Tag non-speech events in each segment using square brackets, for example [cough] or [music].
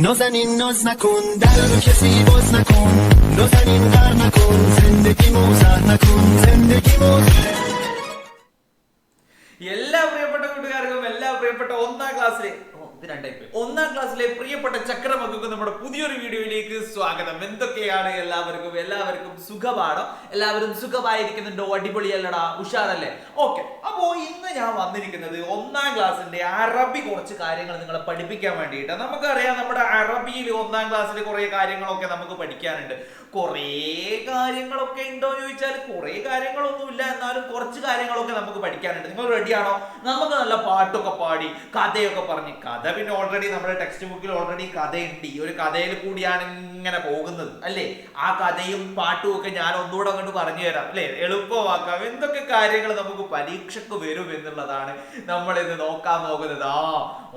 نازنین ناز نکن در رو کسی باز نکن نازنین غر نکن زندگی موزه نکن زندگی موزه എല്ലാ പ്രിയപ്പെട്ട കൂട്ടുകാർക്കും എല്ലാ പ്രിയപ്പെട്ട ഒന്നാം ക്ലാസ്സിലെ ഓ, ഇത് രണ്ടായി പോയി. ഒന്നാം ക്ലാസ്സിലെ പ്രിയപ്പെട്ട ചക്രമക്കൾക്ക് നമ്മുടെ പുതിയൊരു വീഡിയോയിലേക്ക് സ്വാഗതം. എന്തൊക്കെയാണ് എല്ലാവർക്കും എല്ലാവർക്കും സുഖമാണോ? എല്ലാവരും സുഖമായിരിക്കുന്നുണ്ടോ? അടിപൊളിയല്ലടാ ഉഷാറല്ലേ? ഓക്കെ അപ്പോ ഇന്ന് ഞാൻ വന്നിരിക്കുന്നത് ഒന്നാം ക്ലാസ്സിന്റെ അറബി കുറച്ച് കാര്യങ്ങൾ നിങ്ങളെ പഠിപ്പിക്കാൻ വേണ്ടിയിട്ട്. നമുക്കറിയാം നമ്മുടെ അറബിയിൽ ഒന്നാം ക്ലാസ്സിൽ കുറെ കാര്യങ്ങളൊക്കെ നമുക്ക് പഠിക്കാനുണ്ട്. കുറേ കാര്യങ്ങളൊക്കെ ഉണ്ടോ എന്ന് ചോദിച്ചാൽ കുറേ കാര്യങ്ങളൊന്നുമില്ല. എന്നാലും കുറച്ച് കാര്യങ്ങളൊക്കെ നമുക്ക് പഠിക്കാനുണ്ട്. നിങ്ങൾ റെഡിയാണോ നമുക്ക് നല്ല പാട്ടൊക്കെ പാടി കഥയൊക്കെ പറഞ്ഞ് കഥ പിന്നെ ഓൾറെഡി നമ്മുടെ ടെക്സ്റ്റ് ബുക്കിൽ ഓൾറെഡി കഥയുണ്ട്. ഈ ഒരു കഥയിൽ കൂടിയാണ് ഇങ്ങനെ പോകുന്നത് അല്ലേ? ആ കഥയും പാട്ടും ഒക്കെ ഞാൻ ഒന്നുകൂടെ അങ്ങോട്ട് പറഞ്ഞു തരാം അല്ലേ? എളുപ്പമാക്കാം. എന്തൊക്കെ കാര്യങ്ങൾ നമുക്ക് പരീക്ഷക്ക് വരും എന്നുള്ളതാണ് നമ്മൾ ഇന്ന് നോക്കാൻ പോകുന്നത്. ആ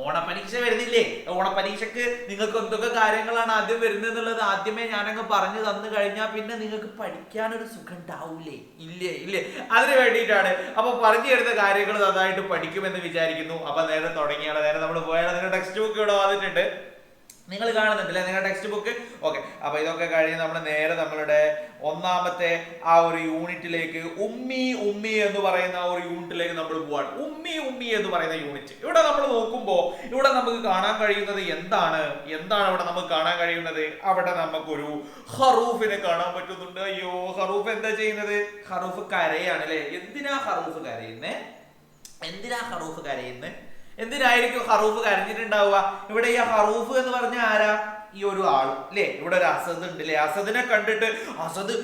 ഓണപരീക്ഷ വരുന്നില്ലേ? ഓണപരീക്ഷക്ക് നിങ്ങൾക്ക് എന്തൊക്കെ കാര്യങ്ങളാണ് ആദ്യം വരുന്നത് എന്നുള്ളത് ആദ്യമേ ഞാനങ്ങ് പറഞ്ഞു തന്നു കഴിഞ്ഞാൽ പിന്നെ നിങ്ങൾക്ക് പഠിക്കാനൊരു സുഖം ഉണ്ടാവൂലേ? ഇല്ലേ ഇല്ലേ? അതിന് വേണ്ടിയിട്ടാണ്. അപ്പൊ പറഞ്ഞു തരുന്ന കാര്യങ്ങൾ നന്നായിട്ട് പഠിക്കുമെന്ന് വിചാരിക്കുന്നു. അപ്പൊ നേരെ തുടങ്ങിയാണ് നേരെ നമ്മൾ പോയാൽ ടെക്സ്റ്റ് ബുക്ക് ഇവിടെ വന്നിട്ടുണ്ട്. നിങ്ങൾ കാണുന്നുണ്ടല്ലേ നിങ്ങളുടെ ടെക്സ്റ്റ് ബുക്ക് ഓക്കെ അപ്പൊ ഇതൊക്കെ കഴിഞ്ഞ് നമ്മൾ നേരെ നമ്മളുടെ ഒന്നാമത്തെ ആ ഒരു യൂണിറ്റിലേക്ക് ഉമ്മി ഉമ്മി എന്ന് പറയുന്ന ആ ഒരു യൂണിറ്റിലേക്ക് നമ്മൾ പോവാണ്. ഉമ്മി ഉമ്മി എന്ന് പറയുന്ന യൂണിറ്റ് ഇവിടെ നമ്മൾ നോക്കുമ്പോൾ ഇവിടെ നമുക്ക് കാണാൻ കഴിയുന്നത് എന്താണ്? എന്താണ് ഇവിടെ നമുക്ക് കാണാൻ കഴിയുന്നത്? അവിടെ നമുക്കൊരു ഹറൂഫിനെ കാണാൻ പറ്റുന്നുണ്ട്. അയ്യോ ഹറൂഫ് എന്താ ചെയ്യുന്നത്? ഹറൂഫ് കരയാണ് അല്ലെ? എന്തിനാ ഹറൂഫ് കരയുന്നേ? എന്തിനാ ഹറൂഫ് കരയുന്നത് എന്തിനായിരിക്കും ഹറൂഫ് കരഞ്ഞിട്ടുണ്ടാവുക? ഇവിടെ ഈ ഹറൂഫ് എന്ന് പറഞ്ഞ ആരാ? ഈ ഒരു ആൾ അല്ലേ ഇവിടെ ഒരു അസദ് ഉണ്ട് അല്ലേ അസദിനെ കണ്ടിട്ട് അസദ്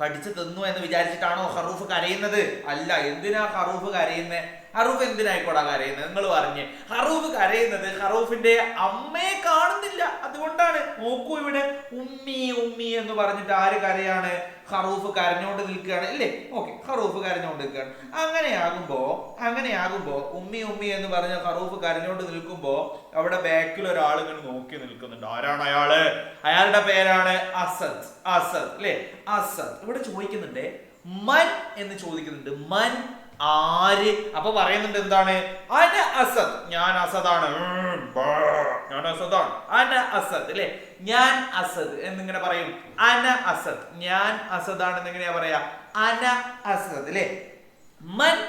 കടിച്ചു തിന്നു എന്ന് വിചാരിച്ചിട്ടാണോ ഹറൂഫ് കരയുന്നത്? അല്ല എന്തിനാ ഹറൂഫ് കരയുന്നത് ഹറൂഫ് എന്തിനായിക്കോടാ കരയുന്നത്? നിങ്ങൾ പറഞ്ഞ്. ഹറൂഫ് കരയുന്നത് ഹറൂഫിന്റെ അമ്മയെ കാണുന്നില്ല. അതുകൊണ്ടാണ്. നോക്കൂ ഇവിടെ ഉമ്മി ഉമ്മി എന്ന് പറഞ്ഞിട്ട് ആര് കരയാണ്? ഹറൂഫ് കരഞ്ഞോണ്ട് നിൽക്കുകയാണ്. ഇല്ലേ? ഓക്കെ ഹറൂഫ് കരഞ്ഞോണ്ട് നിൽക്കുകയാണ്. അങ്ങനെയാകുമ്പോ അങ്ങനെയാകുമ്പോ ഉമ്മി ഉമ്മി എന്ന് പറഞ്ഞ ഹറൂഫ് കരഞ്ഞോണ്ട് നിൽക്കുമ്പോ അവിടെ ബാക്കിൽ ഒരാൾ ഇങ്ങനെ നോക്കി നിൽക്കുന്നുണ്ട്. ആരാണ് അയാൾ? അയാളുടെ പേരാണ് അസദ്. അസദ് അല്ലേ അസദ്. ഇവിടെ ചോദിക്കുന്നുണ്ട് മൻ എന്ന് ചോദിക്കുന്നുണ്ട്. മൻ ആര്? അപ്പൊ പറയുന്നുണ്ട് എന്താണ്? അന അസദ്. ഞാൻ അസദാണ്. ഞാൻ അസദാണ്. അന അസദ് അല്ലെ? ഞാൻ അസദ് എന്നിങ്ങനെ പറയും. അന അസദ്. ഞാൻ അസദാണ് എന്നിങ്ങനെയാ പറയാ. അന അസദ് അല്ലെ? മൻ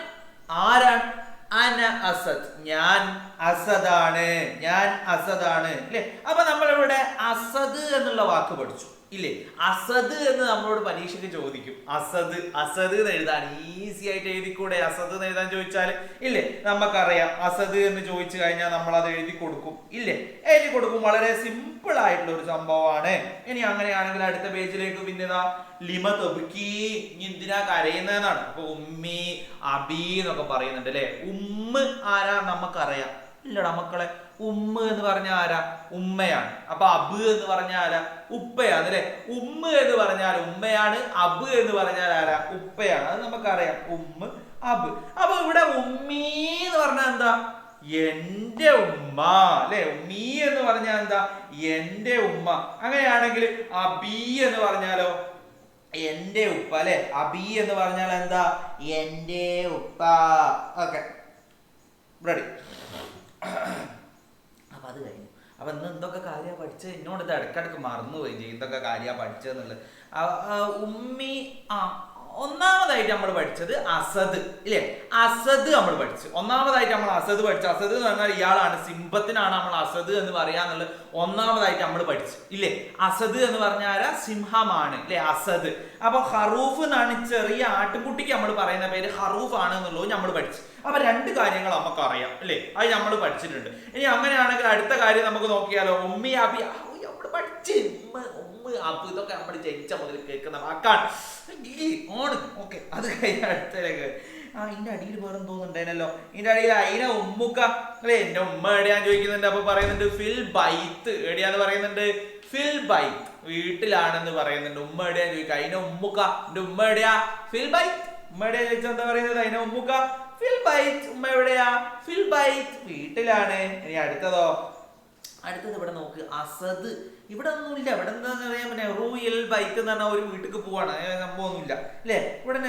ആരാണ്? അന അസദ്. ഞാൻ അസദാണ്. ഞാൻ അസദാണ് അല്ലെ? അപ്പൊ നമ്മളിവിടെ അസദ് എന്നുള്ള വാക്ക് പഠിച്ചു. ഇല്ലേ? അസദ് എന്ന് നമ്മളോട് പരീക്ഷയ്ക്ക് ചോദിക്കും. അസദ് അസദ് എന്ന് എഴുതാൻ ഈസി ആയിട്ട് എഴുതി എഴുതിക്കൂടെ? അസദ് എന്ന് എഴുതാൻ ചോദിച്ചാൽ ഇല്ലേ? നമുക്കറിയാം അസദ് എന്ന് ചോദിച്ചു കഴിഞ്ഞാൽ നമ്മൾ അത് എഴുതി കൊടുക്കും. ഇല്ലേ? എഴുതി കൊടുക്കും. വളരെ സിമ്പിൾ ആയിട്ടുള്ള ഒരു സംഭവമാണ്. ഇനി അങ്ങനെയാണെങ്കിൽ അടുത്ത പേജിലേക്ക് പിന്നെ ഇതാ ലിമ തൊബുക്കി. എന്തിനാ കരയുന്നതെന്നാണ്. അപ്പൊ ഉമ്മി അബി എന്നൊക്കെ പറയുന്നുണ്ട് അല്ലെ? ഉമ്മ ആരാ? നമുക്കറിയാം. ഇല്ലടാ മക്കളെ ഉമ്മ എന്ന് പറഞ്ഞ ആരാ? ഉമ്മയാണ്. അപ്പൊ അബ് എന്ന് പറഞ്ഞ ആരാ? ഉപ്പയാണ് അല്ലെ? ഉമ്മ എന്ന് പറഞ്ഞാൽ ഉമ്മയാണ് അബ് എന്ന് പറഞ്ഞാൽ ആരാ? ഉപ്പയാണ്. അത് നമുക്കറിയാം. ഉമ്മ അബ്. അപ്പൊ ഇവിടെ ഉമ്മീ എന്ന് പറഞ്ഞാൽ എന്താ? എന്റെ ഉമ്മ അല്ലെ? ഉമ്മീ എന്ന് പറഞ്ഞാൽ എന്താ? എന്റെ ഉമ്മ. അങ്ങനെയാണെങ്കിൽ അബി എന്ന് പറഞ്ഞാലോ? എന്റെ ഉപ്പ അല്ലെ? അബി എന്ന് പറഞ്ഞാൽ എന്താ? എന്റെ ഉപ്പ. ഓക്കെ. റെഡി അപ്പൊ അത് കഴിഞ്ഞു. അപ്പൊ ഇന്ന് എന്തൊക്കെ കാര്യമാണ് പഠിച്ചത്? എന്നോട് ഇത് ഇടക്കിടക്ക് മറന്നുപോയി എന്തൊക്കെ കാര്യമാണ് പഠിച്ചതെന്നുള്ളത് ഉമ്മി ആ ഒന്നാമതായിട്ട് നമ്മൾ പഠിച്ചത് അസദ് ഇല്ലേ? അസദ് നമ്മൾ പഠിച്ചു. ഒന്നാമതായിട്ട് നമ്മൾ അസദ് പഠിച്ചു. അസദ് എന്ന് പറഞ്ഞാൽ ഇയാളാണ് സിംഹത്തിനാണ് നമ്മൾ അസദ് എന്ന് പറയാന്നുള്ളത് ഒന്നാമതായിട്ട് നമ്മൾ പഠിച്ചു ഇല്ലേ? അസദ് എന്ന് പറഞ്ഞാൽ സിംഹമാണ് ഇല്ലേ? അസദ്. അപ്പൊ ഹറൂഫ് എന്നാണ് ചെറിയ ആട്ടുകുട്ടിക്ക് നമ്മൾ പറയുന്ന പേര് ഹറൂഫ് ആണ് എന്നുള്ളത് നമ്മൾ പഠിച്ചു. അപ്പൊ രണ്ട് കാര്യങ്ങൾ നമുക്ക് അറിയാം അല്ലേ അത് നമ്മൾ പഠിച്ചിട്ടുണ്ട്. ഇനി അങ്ങനെയാണെങ്കിൽ അടുത്ത കാര്യം നമുക്ക് നോക്കിയാലോ. ഉമ്മി അബി പഠിച്ചു ഉയ്യ്, നമ്മൾ ഉമ്മ ഉമ്മ അബ് ഇതൊക്കെ നമ്മൾ ജനിച്ച മുതൽ കേൾക്കുന്ന വാക്കാണ്. ഓണ് ഓക്കെ അത് കഴിഞ്ഞ അടുത്തേക്ക്. ആ ഇതിന്റെ അടിയിൽ വേറെ തോന്നുന്നുണ്ടായിരുന്നല്ലോ ഇതിന്റെ അടിയിൽ അയിന ഉമ്മുക്ക. അല്ലേ എന്റെ ഉമ്മ എവിടെയാന്ന് ചോദിക്കുന്നുണ്ട്. അപ്പൊ പറയുന്നുണ്ട് ഫിൽ ബൈത്ത്. എവിടെയാന്ന് പറയുന്നുണ്ട്? ഫിൽ ബൈത്ത്. വീട്ടിലാണെന്ന് പറയുന്നുണ്ട്. ഉമ്മ എവിടെയാന്ന് ചോദിക്കുക അതിനെ ഉമ്മുക്ക. എന്റെ ഉമ്മ എവിടെയാ? ഫിൽ ബൈത്ത്. ഉമ്മ എവിടെയാ ചോദിച്ചാൽ എന്താ പറയുന്നത്? അതിനെ ഉമ്മുക്ക. ഫിൽ ബൈത്ത്. ഉമ്മ എവിടെയാ? ഫിൽ ബൈത്ത്. വീട്ടിലാണ്. ഇനി അടുത്തതോ? അടുത്തത് ഇവിടെ നോക്ക്. അസദ്. ഇവിടെ ഒന്നുമില്ല ഇവിടെ എന്താന്ന് പറയാൻ പിന്നെ റൂയൽ ബൈക്ക് എന്ന് പറഞ്ഞാൽ ഒരു വീട്ടിലേക്ക് പോവാണ്. സംഭവമൊന്നുമില്ല. അല്ലേ ഇവിടെ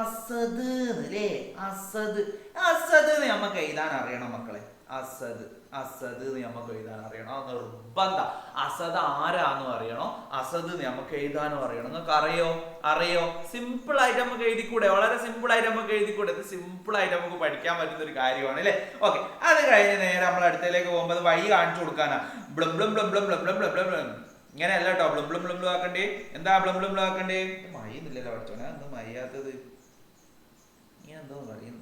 അസദ് അല്ലേ അസദ്. അസദ് നമുക്ക് എഴുതാൻ അറിയണം മക്കളെ. അസദ് അസദ് എന്ന് നമുക്ക് എഴുതാൻ അറിയണം. നിർബന്ധ. അസദ് ആരാന്ന് അറിയണോ? അസദ് നമുക്ക് എഴുതാനും അറിയണം. നിങ്ങൾക്ക് അറിയോ? അറിയോ? സിമ്പിൾ ആയിട്ട് നമുക്ക് എഴുതിക്കൂടെ? വളരെ സിമ്പിൾ ആയിട്ട് നമുക്ക് എഴുതിക്കൂടെ? ഇത് സിമ്പിൾ ആയിട്ട് നമുക്ക് പഠിക്കാൻ പറ്റുന്ന ഒരു കാര്യമാണ് അല്ലേ? ഓക്കെ അത് കഴിഞ്ഞ് നേരെ നമ്മൾ അടുത്തേക്ക് പോകുമ്പോൾ വഴി കാണിച്ചു കൊടുക്കാനാ. ബ്ലം ബ്ലം ബ്ലം ബ്ലം ബ്ലം ബ്ലം ബ്ലം ഇങ്ങനെയല്ല കേട്ടോ ബ്ലം ബ്ലം ബ്ലം ആക്കണ്ടേ? എന്താ ബ്ലം ബ്ലം ബ്ലം ആക്കണ്ടേ? മയ്യുന്നില്ലല്ലോ പഠിച്ചോണേ അന്ന് മയ്യാത്തത് നീ എന്തോ പറയുന്നുണ്ടോ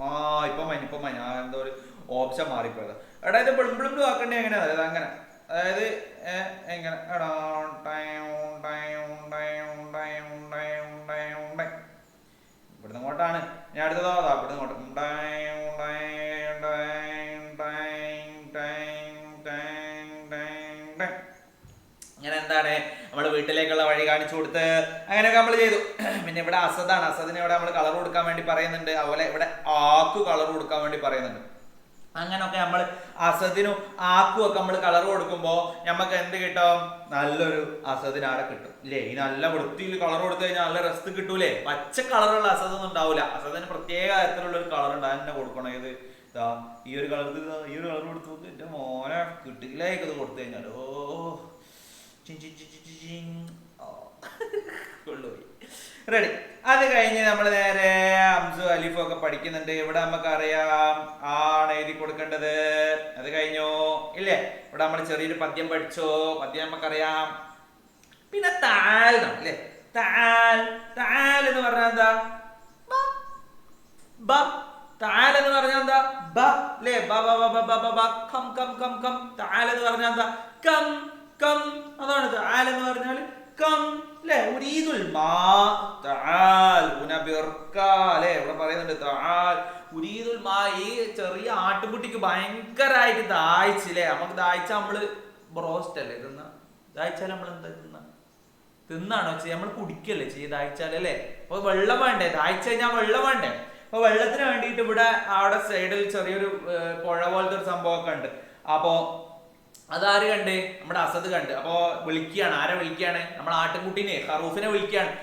ആ ഇപ്പൊ മൈൻ ഇപ്പൊ മൈൻ ആ എന്തോ ഒരു ഓപ്ഷൻ മാറിപ്പോയത് എടാ ഇത് ബിളിബിളിബിളു ആക്കണ്ടേ എങ്ങനെയാ അതായത് അങ്ങനെ അതായത് എങ്ങനെ എടാ ഞാൻ അടുത്തതാ അതാ ഇവിടുന്ന് ഇങ്ങോട്ട് ഇങ്ങനെ എന്താണ് നമ്മുടെ വീട്ടിലേക്കുള്ള വഴി കാണിച്ചു കൊടുത്ത് അങ്ങനെയൊക്കെ നമ്മൾ ചെയ്തു പിന്നെ ഇവിടെ അസദാണ്. അസദിന് ഇവിടെ നമ്മൾ കളർ കൊടുക്കാൻ വേണ്ടി പറയുന്നുണ്ട്. അതുപോലെ ഇവിടെ ആക്കു കളർ കൊടുക്കാൻ വേണ്ടി പറയുന്നുണ്ട്. അങ്ങനൊക്കെ നമ്മൾ അസദിനും ആക്കും ഒക്കെ നമ്മൾ കളർ കൊടുക്കുമ്പോൾ നമുക്ക് എന്ത് കിട്ടും? നല്ലൊരു അസദിന് അവിടെ കിട്ടും. ഇല്ലേ? ഈ നല്ല വൃത്തിയിൽ കളർ കൊടുത്തു കഴിഞ്ഞാൽ നല്ല രസത്ത് കിട്ടൂലേ? പച്ച കളറുള്ള അസദൊന്നും ഉണ്ടാവില്ല അസദിന് പ്രത്യേക തരത്തിലുള്ള ഒരു കളർ ഉണ്ട്. അതിനെ കൊടുക്കണം. ഇത് ഇതാ ഈ ഒരു കളർ ഈ ഒരു കളർ കൊടുത്തു നോക്ക്. എന്റെ മോനെ കിട്ടിയിലേക്ക് ഇത് കൊടുത്തു കഴിഞ്ഞാൽ ഓ. കൊള്ളുപോയി റെഡി അത് കഴിഞ്ഞ് നമ്മൾ നേരെ അംസു അലിഫും ഒക്കെ പഠിക്കുന്നുണ്ട്. ഇവിടെ നമുക്ക് അറിയാം ആണ് എഴുതി കൊടുക്കേണ്ടത്. അത് കഴിഞ്ഞോ? ഇല്ലേ? ഇവിടെ നമ്മൾ ചെറിയൊരു പദ്യം പഠിച്ചോ? പദ്യം നമുക്കറിയാം. പിന്നെ താൽ അല്ലേ താൽ താൽ എന്ന് പറഞ്ഞാൽ എന്താ? ബ. താൽ എന്ന് പറഞ്ഞാൽ എന്താ? ബ. അല്ലേ ബ ബ ബ ബ ബ ബ കം കം കം കം താൽ എന്ന് പറഞ്ഞാൽ എന്താ? കം കം അതാണ് താൽ എന്ന് പറഞ്ഞാൽ കം അല്ലെ ഉരീദുൽ മാ താൽ ഉനബിർക ഇവിടെ പറയുന്നുണ്ട് താൽ ഉരീദുൽ മാ ഈ ചെറിയ ആട്ടുകുട്ടിക്ക് ഭയങ്കരമായിട്ട് ദാഹിച്ചില്ലേ നമുക്ക് ദാഹിച്ച നമ്മൾ ബ്രോസ്റ്റ് അല്ലേ? തിന്ന. ദാഹിച്ചാൽ നമ്മൾ എന്താ തിന്ന? തിന്നാണോ ചെയ്യുക നമ്മൾ കുടിക്കല്ലേ ചെയ്യുക ദാഹിച്ചാൽ അല്ലേ അപ്പൊ വെള്ളം വേണ്ടേ? ദാഹിച്ചു കഴിഞ്ഞാൽ വെള്ളം വേണ്ടേ? അപ്പൊ വെള്ളത്തിന് വേണ്ടിയിട്ട് ഇവിടെ അവിടെ സൈഡിൽ ചെറിയൊരു പുഴ പോലത്തെ ഒരു സംഭവമൊക്കെ ഉണ്ട്. അപ്പോ അതാര് കണ്ട്? നമ്മുടെ അസദ് കണ്ട്. അപ്പോ വിളിക്കുകയാണ്. ആരെ വിളിക്കുകയാണ്? നമ്മുടെ ആട്ടിൻകുട്ടീനെ ഖറൂഫിനെ വിളിക്കുകയാണ്.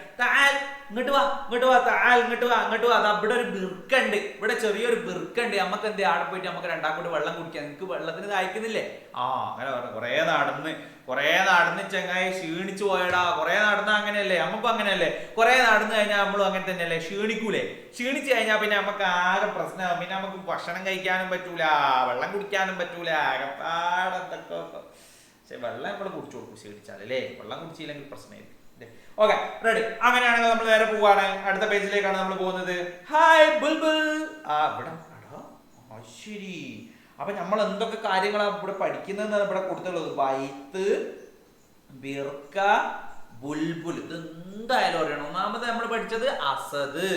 ഇങ്ങോട്ട് വാ ഇങ്ങോട്ട് വാ താൽ ഇങ്ങോട്ട് വാ അങ്ങോട്ട് വാ. അതാ ഇവിടെ ഒരു ബിർക്കുണ്ട്. ഇവിടെ ചെറിയൊരു ബിർക്കുണ്ട്. നമുക്ക് എന്ത് ആടെ പോയിട്ട് നമുക്ക് രണ്ടാക്കൂട്ട് വെള്ളം കുടിക്കാം. നിനക്ക് വെള്ളത്തിന് ദാഹിക്കുന്നില്ലേ? ആ അങ്ങനെ പറഞ്ഞു. കുറേ നടന്ന് കുറേ നടന്ന് ചെങ്ങായി ക്ഷീണിച്ചു പോയടാ. കുറേ നടന്ന അങ്ങനെയല്ലേ? നമുക്കും അങ്ങനെയല്ലേ? കുറേ നടന്നു കഴിഞ്ഞാൽ നമ്മളും അങ്ങനെ തന്നെയല്ലേ? ക്ഷീണിക്കൂലേ? ക്ഷീണിച്ചു കഴിഞ്ഞാൽ പിന്നെ നമുക്ക് ആകെ പ്രശ്നമാകും പിന്നെ നമുക്ക് ഭക്ഷണം കഴിക്കാനും പറ്റൂല വെള്ളം കുടിക്കാനും പറ്റൂല. ആകെ ആകെപ്പാടെന്തൊക്കെ പക്ഷെ വെള്ളം നമ്മൾ കുടിച്ചു കൊടുക്കും. ക്ഷീണിച്ചാൽ അല്ലേ? വെള്ളം കുടിച്ചില്ലെങ്കിൽ പ്രശ്നമായിരിക്കും. ഓക്കെ റെഡി അങ്ങനെയാണെങ്കിൽ നമ്മൾ നേരെ പോവാണ്. അടുത്ത പേജിലേക്കാണ് നമ്മൾ പോകുന്നത്. ഹായ് ബുൾബുൾ ആ ഇവിടെ ശരി. അപ്പൊ നമ്മൾ എന്തൊക്കെ കാര്യങ്ങളാണ് ഇവിടെ പഠിക്കുന്നതെന്നാണ് ഇവിടെ കൊടുത്തുള്ളത് വൈത്ത് ബിർക്ക ബുൽബുൽ. ഇത് എന്തായാലും അറിയണം. ഒന്നാമത് നമ്മൾ പഠിച്ചത് അസദ്.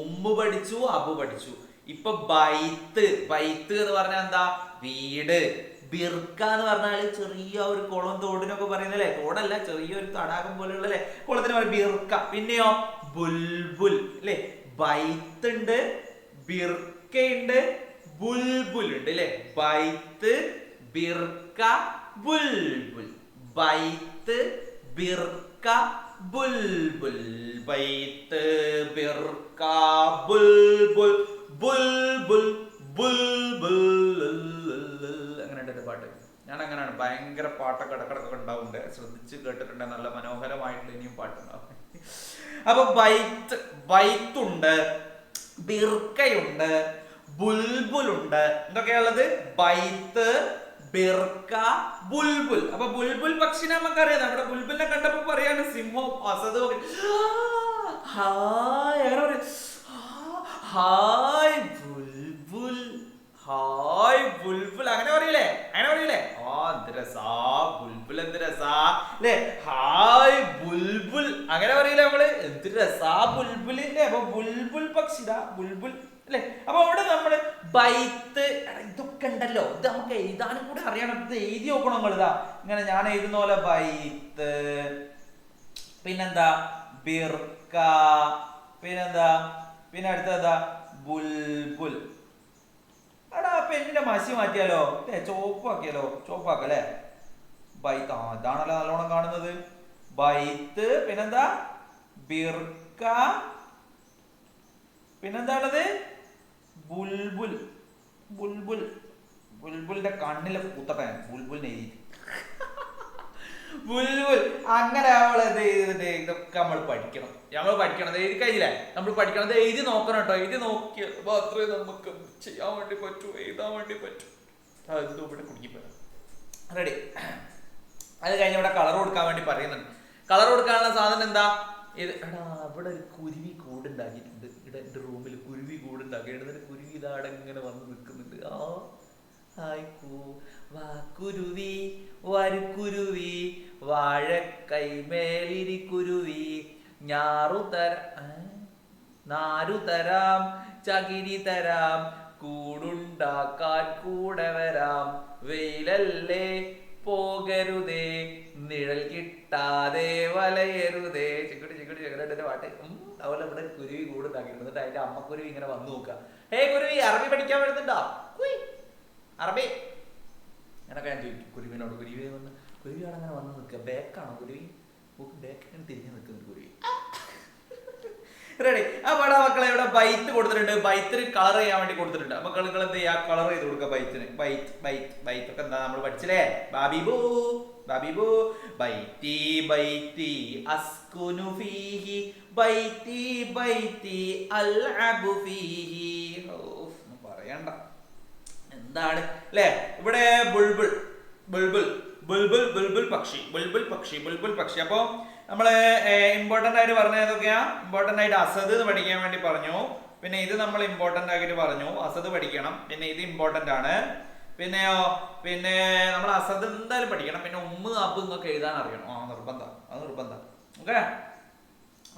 ഉമ്മ പഠിച്ചു അബു പഠിച്ചു. ഇപ്പൊ ബൈത്ത്. ബൈത്ത് എന്ന് പറഞ്ഞാൽ എന്താ? വീട്. ബിർക്ക എന്ന് പറഞ്ഞാൽ ചെറിയ ഒരു കുളം തോടിനൊക്കെ പറയുന്നല്ലേ? തോടല്ല ചെറിയൊരു തടാകം പോലെയുള്ള അല്ലേ കുളത്തിന് പറയും ബിർക്ക. പിന്നെയോ ബുൽബുൽ അല്ലേ? ബൈത്ത് ഉണ്ട് ബിർക്കയുണ്ട് ബുൽബുൽ ഉണ്ട് അല്ലേ? ബൈത്ത് ബിർക്ക ബുൽബുൽ. ബൈത്ത് ബിർക്ക ബുൽബുൽ. ബൈത്ത് ബിർക്ക ബുൽബുൽ. ബുൽബുൽ ബുൽബുൽ. ഞാൻ അങ്ങനെയാണ് ഭയങ്കര പാട്ടൊക്കെ ഇടക്കിടക്കൊക്കെ ഉണ്ടാവുന്നുണ്ട്. ശ്രദ്ധിച്ച് കേട്ടിട്ടുണ്ട്. നല്ല മനോഹരമായിട്ടുള്ള ഇനിയും പാട്ടുണ്ടാവും. അപ്പൊ ബൈത്ത് ബൈത്തുണ്ട് ബിർക്കയുണ്ട് ബുൽബുലുണ്ട്. എന്തൊക്കെയാണുള്ളത്? ബൈത്ത് ബിർക്ക ബുൽബുൽ. അപ്പൊ ബുൽബുൽ പക്ഷി നമുക്കറിയാം. നമ്മുടെ ബുൽബുലിനെ കണ്ടപ്പോ പറയാണ് സിംഹവും അസതും. ഹായ്. അങ്ങനെ പറയും. ഹായ് ബുൽബുൽ. ഹായ് ബുൽബുൽ. അങ്ങനെ പറയില്ലേ അങ്ങനെ പറയില്ലേ ഹായ് ബുൽബുൽ. അങ്ങനെ പറയില്ല നമ്മൾ? എന്ത് രസാ അല്ലേ അപ്പൊ ബുൽബുൽ പക്ഷിതാ ബുൽബുൽ. അല്ലേ? അപ്പൊ അവിടെ നമ്മൾ ബൈത്ത് ഇതൊക്കെ ഉണ്ടല്ലോ. ഇത് നമുക്ക് എഴുതാനും കൂടെ അറിയണം. ഇത് എഴുതി നോക്കണം നിങ്ങൾ ഇങ്ങനെ ഞാൻ എഴുതുന്ന പോലെ ബൈത്ത് പിന്നെന്താ? ബിർക്ക പിന്നെന്താ? പിന്നെ അടുത്തതാ ബുൽബുൽ. എടാ പെണ്ണിന്റെ മസി മാറ്റിയാലോ? ഏ ചോപ്പാക്കിയാലോ ചോപ്പാക്കല്ലേ ബൈത്ത് ആ ഇതാണല്ലോ നല്ലോണം കാണുന്നത്. ബൈത്ത് പിന്നെന്താ? ബിർക്ക. പിന്നെന്താണത് ബുൽബുൽ. ബുൽബുൽ. ബുൽബുലിന്റെ കണ്ണിലെ കൂത്തട്ടെ ബുൽബുലിനെ എഴുതി. അങ്ങനെ നമ്മൾ എന്ത് ചെയ്തിട്ട് ഇതൊക്കെ നമ്മൾ പഠിക്കണം. നമ്മൾ പഠിക്കണം. എഴുതി കഴിഞ്ഞില്ലേ നമ്മൾ പഠിക്കണം. ഇത് എഴുതി നോക്കണം കേട്ടോ. എഴുതി നോക്കിയ മാത്രമേ നമുക്ക് ചെയ്യാൻ വേണ്ടി പറ്റൂ എഴുതാൻ വേണ്ടി പറ്റൂ. അതെന്തോ ഇവിടെ കുടുങ്ങിപ്പോയി റെഡി അത് കഴിഞ്ഞ് ഇവിടെ കളർ കൊടുക്കാൻ വേണ്ടി പറയുന്നുണ്ട്. കളർ കൊടുക്കാനുള്ള സാധനം എന്താ? എടാ അവിടെ ഒരു കുരുവി കൂടുണ്ടാക്കിയിട്ടുണ്ട്. ഇവിടെ എന്റെ റൂമിൽ കുരുവി കൂടുണ്ടാക്കി. എന്നിട്ട് കുരുവി ഇതാടെ ഇങ്ങനെ വന്ന് നിൽക്കുന്നുണ്ട്. ആ ഹായ് വാ കുരുവി. വരുക്കുരുവി വാഴക്കൈമേലിരിക്കുരുവി ഞാറുതര കുരുവി ഞാറു തര ഏ? നാരു തരാം ചകിരി തരാം കൂടുണ്ടാക്കാൻ കൂടെ വരാം. വെയിലല്ലേ പോകരുതേ നിഴൽ കിട്ടാതെ വലയരുതേ. ചിക്കടി ചിക്കടി ചിക്കടിന്റെ പാട്ട്. അതുപോലെ ഇവിടെ കുരുവി കൂടുണ്ടാക്കി. എന്നിട്ട് അതിന്റെ അമ്മക്കുരുവി ഇങ്ങനെ വന്നു നോക്കുക. ഹേ കുരുവി അറബി പഠിക്കാൻ വരുന്നുണ്ടോ. അറബി. അങ്ങനൊക്കെ ഞാൻ ചോദിക്കും കുരുവിനോട് കുരുവി വന്ന് കുരുവിയാണ് അങ്ങനെ വന്ന് നിൽക്കുക. ബേക്കാണോ കുരുവി? ബേക്ക് ഇങ്ങനെ തിരിഞ്ഞ് നിൽക്കുന്നു കുരുവി. റെഡി അപ്പോൾ മക്കളെ ഇവിടെ ബൈറ്റ് കൊടുത്തിട്ടുണ്ട്. ബൈത്തിന് കളർ ചെയ്യാൻ വേണ്ടി കൊടുത്തിട്ടുണ്ട്. അപ്പോൾ നിങ്ങൾ എന്ത് ചെയ്യാ കളർ ചെയ്ത് കൊടുക്കുക ബൈത്തിന് ബൈറ്റ് ബൈറ്റ് ബൈറ്റ് ഒക്കെ എന്താ നമ്മൾ പഠിച്ചില്ലേ? ബാബിബു ബാബിബു ബൈറ്റി ബൈറ്റി അസ്കുനു ഫീഹി. ബൈറ്റി ബൈറ്റി അൽഅബു ഫീഹി. ഒന്നും പറയണ്ട. എന്താണ്? അല്ലേ ഇവിടെ ബുൾബുൾ ബുൾബുൾ ബുൾബുൾ ബുൾബുൾ പക്ഷി ബുൾബുൾ പക്ഷി ബുൾബുൾ പക്ഷി. അപ്പോൾ നമ്മൾ ഇമ്പോർട്ടന്റ് ആയിട്ട് പറഞ്ഞ ഏതൊക്കെയാ? ഇമ്പോർട്ടന്റ് ആയിട്ട് അസദ് എന്ന് പഠിക്കാൻ വേണ്ടി പറഞ്ഞു. പിന്നെ ഇത് നമ്മൾ ഇമ്പോർട്ടന്റ് ആയിട്ട് പറഞ്ഞു. അസദ് പഠിക്കണം. പിന്നെ ഇത് ഇമ്പോർട്ടന്റ് ആണ്. പിന്നെയോ പിന്നെ നമ്മൾ അസദ് എന്തായാലും പഠിക്കണം. പിന്നെ ഉമ്മ അബ് എന്നൊക്കെ എഴുതാൻ അറിയണം. ആ നിർബന്ധം. അത് നിർബന്ധം. ഓക്കെ?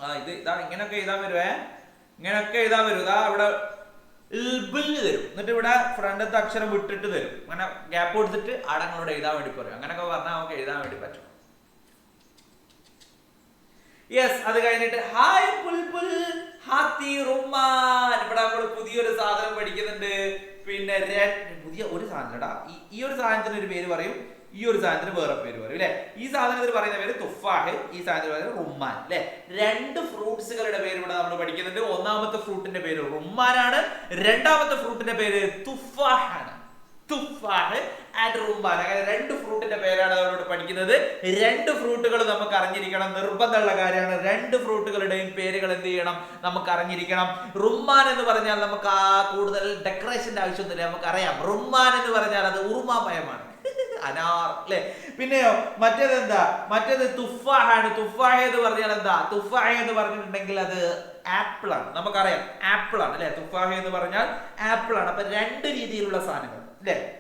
ആ ഇത് ഇതാ ഇങ്ങനെയൊക്കെ എഴുതാൻ വരുവേ. ഇങ്ങനെയൊക്കെ എഴുതാൻ വരും. ഇതാ ഇവിടെ ഇൽബിൽ തരും എന്നിട്ട് ഇവിടെ ഫ്രണ്ടത്തെ അക്ഷരം വിട്ടിട്ട് തരും അങ്ങനെ ഗ്യാപ്പ് കൊടുത്തിട്ട് അടങ്ങളോട് എഴുതാൻ വേണ്ടി പറയും. അങ്ങനെയൊക്കെ പറഞ്ഞാൽ നമുക്ക് എഴുതാൻ വേണ്ടി പറ്റും. യെസ് അത് കഴിഞ്ഞിട്ട് ഹായ് പുൽപുൽ ഹാത്തി റുമാൻ ഇവിടെ നമ്മൾ പുതിയൊരു സാധനം പഠിക്കുന്നുണ്ട്. പിന്നെ പുതിയ ഒരു സാധനം ഈ ഒരു സാധനത്തിന് ഒരു പേര് പറയും ഈ ഒരു സാധനത്തിന് വേറെ പേര് പറയും അല്ലെ? ഈ സാധനത്തിന് പറയുന്ന പേര് തുഫാഹ് ഈ സാധനത്തിന് പറയുന്നത് റുമ്മാൻ അല്ലെ? രണ്ട് ഫ്രൂട്ട്സുകളുടെ പേര് ഇവിടെ നമ്മൾ പഠിക്കുന്നുണ്ട്. ഒന്നാമത്തെ ഫ്രൂട്ടിന്റെ പേര് റുമ്മാനാണ്. രണ്ടാമത്തെ ഫ്രൂട്ടിന്റെ പേര് തുഫാഹാണ്. തുഫാഹ് ആൻഡ് റുമ്മാൻ അങ്ങനെ രണ്ട് ഫ്രൂട്ടിന്റെ പേരാണ് അവരോട് പഠിക്കുന്നത്. രണ്ട് ഫ്രൂട്ടുകൾ നമുക്ക് അറിഞ്ഞിരിക്കണം. നിർബന്ധമുള്ള കാര്യമാണ്. രണ്ട് ഫ്രൂട്ടുകളുടെയും പേരുകൾ എന്ത് ചെയ്യണം? നമുക്ക് അറിഞ്ഞിരിക്കണം. റുമ്മാൻ എന്ന് പറഞ്ഞാൽ നമുക്ക് ആ കൂടുതൽ ഡെക്കറേഷന്റെ ആവശ്യമൊന്നുമില്ല നമുക്ക് അറിയാം റുമ്മാൻ എന്ന് പറഞ്ഞാൽ അത് ഉറുമാമയമാണ്. [laughs] അനാർ അല്ലെ? പിന്നെയോ മറ്റേത് എന്താ? മറ്റേത് തുഫാഹാണ്. തുഫാഹ എന്ന് പറഞ്ഞാൽ എന്താ? തുഫാഹ എന്ന് പറഞ്ഞിട്ടുണ്ടെങ്കിൽ അത് ആപ്പിൾ ആണ് നമുക്കറിയാം. ആപ്പിൾ ആണ് അല്ലെ? തുഫാഹ എന്ന് പറഞ്ഞാൽ ആപ്പിൾ ആണ് അപ്പൊ രണ്ട് രീതിയിലുള്ള സാധനങ്ങൾ. അല്ലെ?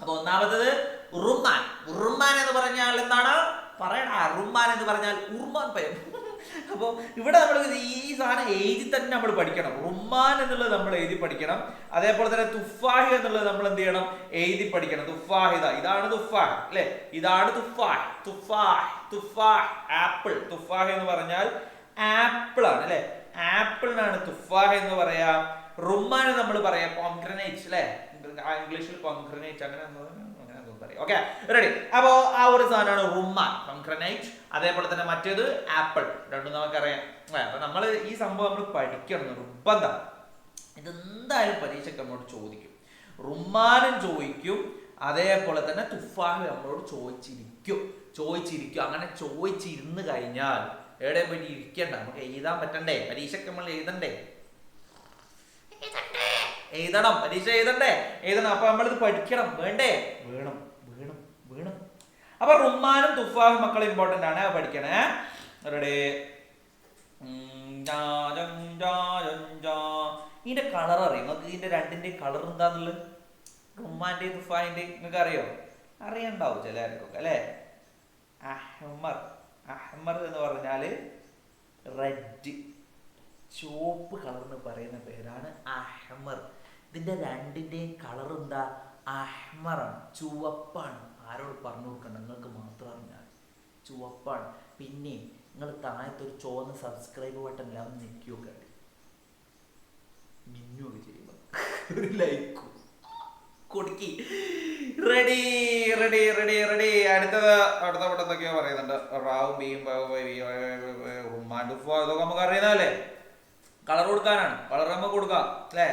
അപ്പൊ ഒന്നാമത്തത് ഉറുമാൻ ഉറുമാൻ എന്ന് പറഞ്ഞാൽ എന്താണ്? പറയണ. ഉറുമാൻ എന്ന് പറഞ്ഞാൽ ഉർമാൻ പയം. [laughs] അപ്പോൾ ഇവിടെ നമ്മൾ ഈ സാധനം എഴുതി തന്നെ നമ്മൾ പഠിക്കണം. റുമാൻ എന്നുള്ളത് നമ്മൾ എഴുതി പഠിക്കണം. അതേപോലെ തന്നെ തുഫാഹി എന്നുള്ളത് നമ്മൾ എന്ത് ചെയ്യണം? എഴുതി പഠിക്കണം. തുഫാഹിദ ഇതാണ് തുഫാഹ് അല്ലെ? ഇതാണ് തുഫാഹ്. തുഫാഹ് തുഫാഹ് ആപ്പിൾ. തുഫാഹ് എന്ന് പറഞ്ഞാൽ ആപ്പിൾ ആണ് അല്ലെ? ആപ്പിളിനാണ് തുഫാഹ് എന്ന് പറയാ. റുമാൻ നമ്മൾ പറയാം. പോംഗ്രനേറ്റ് അല്ലെ? ഇംഗ്ലീഷിൽ കോൺക്രനൈറ്റ് അങ്ങനെ ഓക്കെ റെഡി അപ്പോ ആ ഒരു സാധനമാണ് റുമാൻ കോൺക്രനൈറ്റ് അതേപോലെ തന്നെ മറ്റേത് ആപ്പിൾ. രണ്ടും നമുക്കറിയാം. ആ, അപ്പൊ നമ്മൾ ഈ സംഭവം നമ്മൾ പഠിക്കണം നിർബന്ധം. ഇതെന്തായാലും പരീക്ഷയ്ക്ക് നമ്മളോട് ചോദിക്കും. റുമാനും ചോദിക്കും അതേപോലെ തന്നെ തുഫാഹ് നമ്മളോട് ചോദിച്ചിരിക്കും. ചോദിച്ചിരിക്കും. അങ്ങനെ ചോദിച്ചിരുന്ന് കഴിഞ്ഞാൽ എവിടെ പോയി ഇരിക്കണ്ട. നമുക്ക് എഴുതാൻ പറ്റണ്ടേ? പരീക്ഷയ്ക്ക് നമ്മൾ എഴുതണ്ടേ? എഴുതണം. പരീക്ഷ എഴുതണ്ടേ? എഴുതണം. അപ്പൊ നമ്മളിത് പഠിക്കണം. വേണ്ടേ? വേണം. വേണം. വേണം. അപ്പൊ റുമാനും തുഫാഹും മക്കൾ ഇമ്പോർട്ടന്റ് ആണ്. പഠിക്കണേ. അവരുടെ ഇതിന്റെ കളർ അറിയാം? നിങ്ങൾക്ക് ഇതിന്റെ രണ്ടിന്റെ കളർ എന്താന്നുള്ളത്? റുമാന്റെയും തുഫാഹിന്റെയും നിങ്ങൾക്ക് അറിയോ? അറിയണ്ടാവും ചിലർക്കൊക്കെ അല്ലേ? അഹ്മർ. അഹ്മർ എന്ന് പറഞ്ഞാൽ റെഡ് ചുവപ്പ് കളറിന് പറയുന്ന പേരാണ് അഹ്മർ. ഇതിന്റെ രണ്ടിന്റെയും കളർ എന്താ? അഹ്മറാണ് ചുവപ്പാണ്. ആരോട് പറഞ്ഞു കൊടുക്കണ്ട നിങ്ങൾക്ക് മാത്രം അറിഞ്ഞാൽ ചുവപ്പാണ്. പിന്നെ നിങ്ങൾ താഴത്തെ ഒരു ചുവന്ന സബ്സ്ക്രൈബ് ബട്ടൺ എല്ലാം ഒന്ന് ഞെക്കിയൊക്കെ ചെയ്യുമ്പോൾ ഒരു ലൈക്കും കൊടുക്കി. റെഡി റെഡി റെഡി റെഡി അടുത്തത് അടുത്ത പടം എന്തൊക്കെയോ പറയുന്നുണ്ട്. റാവും ബിയും ഉമ്മാൻ തുഫ അതൊക്കെ നമുക്ക് അറിയുന്നതല്ലേ? കളർ കൊടുക്കാനാണ്. കളർ നമുക്ക് കൊടുക്കാം അല്ലേ?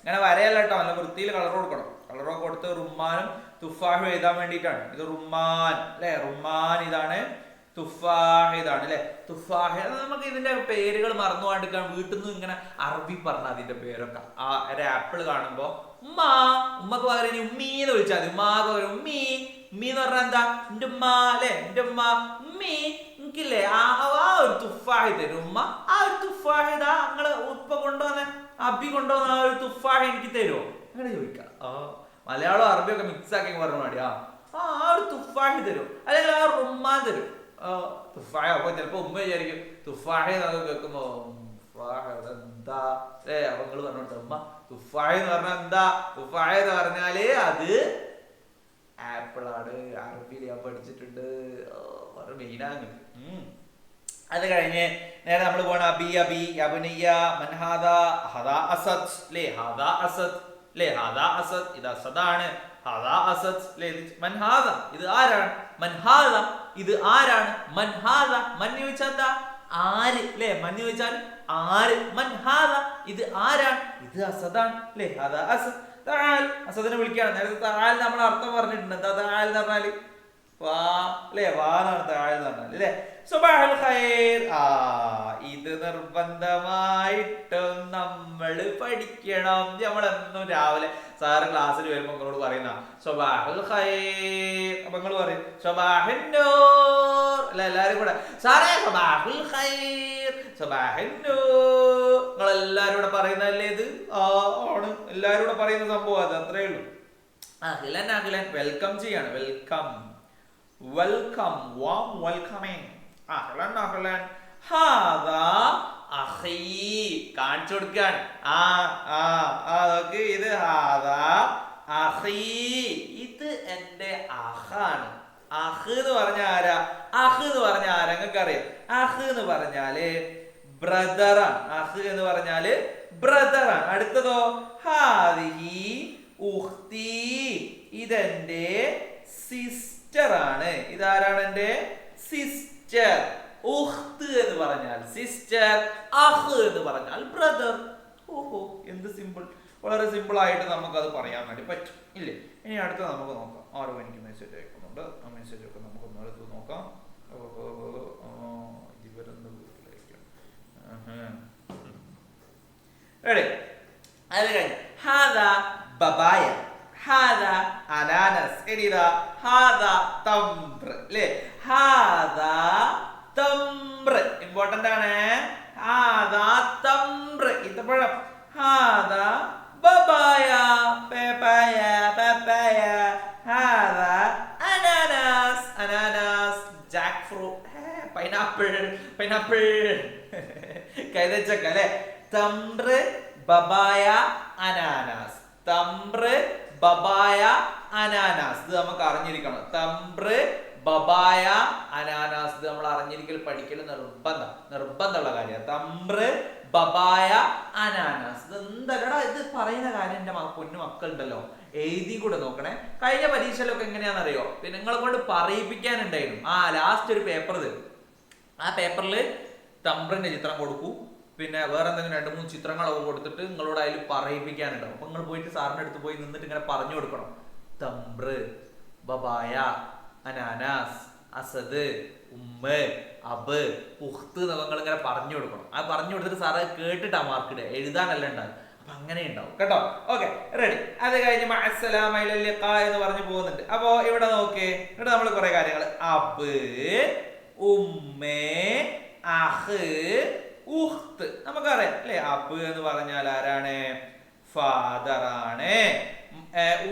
ഇങ്ങനെ വരയല്ല കേട്ടോ. നല്ല വൃത്തിയിൽ കളർ കൊടുക്കണം. കളറൊക്കെ കൊടുത്ത് റുമ്മാനും തുഫാഹും എഴുതാൻ വേണ്ടിയിട്ടാണ്. ഇത് റുമ്മാൻ അല്ലെ? റുമ്മാൻ ഇതാണ് തുഫാഹ് ഇതാണ് അല്ലെ? തുഫാഹ് നമുക്ക് ഇതിന്റെ പേരുകൾ മറന്നു കണ്ടിരിക്കാൻ വീട്ടിൽ നിന്ന് ഇങ്ങനെ അറബി പറഞ്ഞ അതിന്റെ പേരൊക്കെ. ആ ഒരു ആപ്പിൾ കാണുമ്പോ ഉമ്മ ഉമ്മക്ക് പകരം ഇനി ഉമ്മീ എന്ന് വിളിച്ചാൽ മതി. ഉമ്മാക്ക് പകരം ഉമ്മീ ഉമ്മീ എന്ന് പറഞ്ഞാൽ എന്താ? എന്റെ ഉമ്മ അല്ലെ? എന്റെ ഉമ്മ ഉമ്മീ എനിക്കില്ലേ? ആ ഒരു തുഫാഹി തരും ഉമ്മ ആ ഒരു തുഫാഹി ഇതാ. നിങ്ങൾ ഉപ്പ കൊണ്ടുവന്ന അബി കൊണ്ടുവന്ന ആ ഒരു തുഫാഹ എനിക്ക് തരുമോ അങ്ങനെ ചോദിക്കാം. ആ മലയാളം അറബിയൊക്കെ മിക്സ് ആക്കി പറഞ്ഞു പാടി ആ. ആ ഒരു തുഫാഹ തരും അല്ലെങ്കിൽ ആ റുമ്മാൻ തരും തുഫാഹ അപ്പൊ ചിലപ്പോ ഉമ്മ വിചാരിക്കും തുഫാഹ കേൾക്കുമ്പോ എന്താ? ഏ അപ്പൊ പറഞ്ഞോട്ടെ ഉമ്മ തുഫാഹ എന്ന് പറഞ്ഞാൽ എന്താ? തുഫാഹ എന്ന് പറഞ്ഞാൽ അത് ആപ്പിൾ ആണ് അറബിയിൽ ഞാൻ പഠിച്ചിട്ടുണ്ട്. മെയിനാണ് അത് കഴിഞ്ഞ് നേരെ നമ്മൾ പോണ അബി അബി അബുനിയ മൻഹാദ ഹദാ അസദ് ലേ ഹദാ അസദ് ലേ ഹദാ അസദ് ഇത് അസദാണ്. ഹദാ അസദ് ലേ മൻഹാദ ഇത് ആരാണ്? മൻഹാദ ഇത് ആരാണ്? മൻഹാദ മൻ ചോദിച്ചാൽ എന്താ? ആര് ലേ മൻ ചോദിച്ചാൽ ആര്? മൻഹാദ ഇത് ആരാണ്? ഇത് അസദാണ് ലേ ഹദാ അസദ്. താൽ അസദിനെ വിളിക്കുകയാണ്. നേരത്തെ താൽ നമ്മൾ അർത്ഥം പറഞ്ഞിട്ടുണ്ട്. എന്താ താൽ എന്ന് പറഞ്ഞാൽ വാ അല്ലേ വാ എന്നാണ് താഴെ എന്ന് പറഞ്ഞാൽ അല്ലേ സുബാഹുൽ ഖൈർ ആ ഇത് നിർബന്ധമായിട്ടും നമ്മൾ പഠിക്കണം. നമ്മൾ എന്നും രാവിലെ സാറ് ക്ലാസ്സിൽ വരുമ്പോൾ നിങ്ങളോട് പറയുന്ന സുബാഹുൽ ഖൈർ അപ്പൊ നിങ്ങൾ പറയും സുബാഹുൻ അല്ല എല്ലാരും കൂടെ സാറേ സുബാഹുൽ ഖൈർ സുബാഹുൻ നൂർ നിങ്ങൾ എല്ലാരും കൂടെ പറയുന്നതല്ലേ ഇത്? ആ ആണ്. എല്ലാരും കൂടെ പറയുന്ന സംഭവം അത് അത്രേ ഉള്ളൂ. അഖിലൻ അഖിലൻ വെൽക്കം ചെയ്യാണ്. വെൽക്കം വെൽക്കം വാം വെൽക്കമിങ് അഹ്ലൻ അഹ്ലൻ. കാണിച്ചു കൊടുക്കാൻ. ആ ആ ആ ഇത് ഹാദാ അഖീ ഇത് എന്റെ അഹാണ്. അഹ് എന്ന് പറഞ്ഞ ആരാ? അഹ് എന്ന് പറഞ്ഞ ആരാ? നിങ്ങൾക്ക് അറിയാം അഹ് എന്ന് പറഞ്ഞാൽ ബ്രദറാണ്. അഹ് എന്ന് പറഞ്ഞാൽ ബ്രദറാണ്. അടുത്തതോ? ഹാദിഹി ഉഹ്തി ഇതെന്റെ സിസ്റ്റർ ആണ് ഇതാരാണ് എന്റെ സിസ്റ്റർ ഉഖ്ത് എന്ന് പറഞ്ഞാൽ സിസ്റ്റർ അഹ് എന്ന് പറഞ്ഞാൽ ബ്രദർ ഓഹോ എന്ത് സിമ്പിൾ വളരെ സിമ്പിൾ ആയിട്ട് നമുക്ക് അത് പറയാൻ വേണ്ടി പറ്റും. ഇല്ലേ? ഇനി അടുത്ത നമുക്ക് നോക്കാം. ആരോ എനിക്ക് മെസ്സേജ് അയക്കുന്നുണ്ട്. ആ മെസ്സേജ് ഒക്കെ നമുക്ക് ഒന്ന് എടുത്ത് നോക്കാം. ഓഹോ, വീട്ടിലേക്കും. റെഡി ഹാദ ബബായ. അല്ലേ ഹാദ തംബ്ര ഇമ്പോർട്ടന്റ് ആണ്. ഇത്തപ്പഴം ബബായ പേപ്പായ പപ്പായ. അനാനസ് അനാനസ് ജാക്ക് ഫ്രൂട്ട് പൈനാപ്പിൾ പൈനാപ്പിൾ കൈതച്ചക്ക തംബ്ര് ബബായ അനാനാസ്. തമ്പ്ര ബബായ അനാനാസ്. ഇത് നമുക്ക് അറിഞ്ഞിരിക്കണം. തംബ്ര് ബബായ അനാനാസ് ഇത് നമ്മൾ അറിഞ്ഞിരിക്കൽ പഠിക്കൽ നിർബന്ധം. നിർബന്ധമുള്ള കാര്യമാണ്. തമ്പ്ര ബബായ അനാനാസ്. ഇത് എന്തല്ലടാ ഇത് പറയുന്ന കാര്യം എന്റെ പൊന്നു മക്കളുണ്ടല്ലോ. എഴുതി കൂടെ നോക്കണേ. കഴിഞ്ഞ പരീക്ഷയിലൊക്കെ എങ്ങനെയാണെന്നറിയോ? പിന്നെ നിങ്ങളെ കൊണ്ട് പറയിപ്പിക്കാനുണ്ടായിരുന്നു. ആ ലാസ്റ്റ് ഒരു പേപ്പർ തരും ആ പേപ്പറിൽ തമ്പ്രന്റെ ചിത്രം കൊടുക്കൂ. പിന്നെ വേറെ എന്തെങ്കിലും രണ്ട് മൂന്ന് ചിത്രങ്ങളൊക്കെ കൊടുത്തിട്ട് നിങ്ങളോട് അതിൽ പറയിപ്പിക്കാനുണ്ടാവും. അപ്പൊ നിങ്ങൾ പോയിട്ട് സാറിന്റെ അടുത്ത് പോയി നിന്നിട്ട് ഇങ്ങനെ പറഞ്ഞു കൊടുക്കണം. തമ്പ്ര ബബായ അനാനാസ് അസദ് ഉമ്മ അബ് ഉഖ്ത് എന്നൊക്കെ ഇങ്ങനെ പറഞ്ഞു കൊടുക്കണം. ആ പറഞ്ഞു കൊടുത്തിട്ട് സാറ് കേട്ടിട്ടാ മാർക്ക് ഇടുക. എഴുതാനല്ല ഉണ്ടാവും അപ്പൊ അങ്ങനെ ഉണ്ടാവും. കേട്ടോ? ഓക്കെ റെഡി അത് കഴിഞ്ഞ് എന്ന് പറഞ്ഞു പോകുന്നുണ്ട്. അപ്പോ ഇവിടെ നോക്കേ. ഇവിടെ നമ്മൾ കുറെ കാര്യങ്ങൾ അബ് ഉമ്മേ അഹ് ഉഹ്ത്ത് നമുക്കറിയാം അല്ലെ? അബ് എന്ന് പറഞ്ഞാൽ ആരാണ്? ഫാദർ ആണ്.